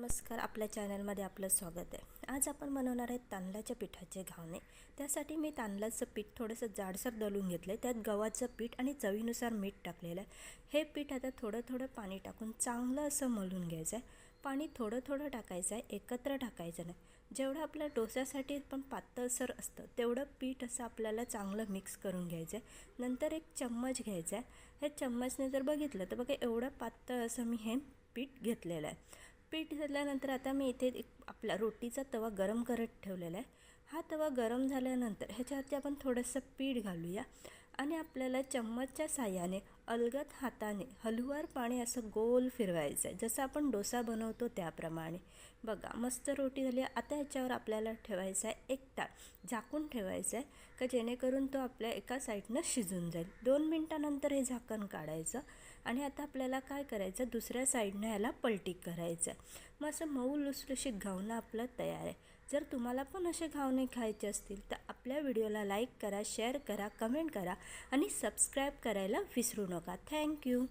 नमस्कार आपल्या चॅनलमध्ये आपलं स्वागत आहे. आज आपण बनवणार आहे तांदळाच्या पिठाचे घावणे. त्यासाठी मी तांदळाचं पीठ थोडंसं जाडसर दळून घेतलं आहे त्यात गव्हाचं पीठ आणि चवीनुसार मीठ टाकलेलं आहे. हे पीठ आता थोडं थोडं पाणी टाकून चांगलं असं मलून घ्यायचं आहे. पाणी थोडं थोडं टाकायचं आहे. एकत्र टाकायचं नाही. जेवढं आपल्या डोस्यासाठी पण पातळसर असतं तेवढं पीठ असं आपल्याला चांगलं मिक्स करून घ्यायचं आहे. नंतर एक चम्मच घ्यायचा आहे. हे चम्मचने जर बघितलं तर बघा एवढं पातळ असं मी हे पीठ घेतलेलं आहे. पीठ झाल्यानंतर आता मी इथे एक आपला रोटीचा तवा गरम करत ठेवलेला आहे. हा तवा गरम झाल्यानंतर ह्याच्यावरती आपण थोडंसं पीठ घालूया. आणि आपल्याला चम्मचच्या साह्याने अलगद हाताने हलवार पाणी असं गोल फिरवायचं आहे जसं आपण डोसा बनवतो त्याप्रमाणे. बघा मस्त रोटी झाली. आता याच्यावर आपल्याला ठेवायचा आहे एक ताट. झाकून ठेवायचं आहे का जेणेकरून तो आपल्या एका साईडनं शिजून जाईल. दोन मिनटानंतर हे झाकण काढायचं आणि आता आपल्याला काय करायचं दुसऱ्या साईडनं याला पलटी करायचं आहे मग असं मऊ लुसलुशीत घावणं आपलं तयार आहे. जर तुम्हाला पण असे घावणे खायचे असतील तर आपल्या व्हिडिओला लाईक करा शेअर करा कमेंट करा आणि सबस्क्राईब करायला विसरू नका. थँक्यू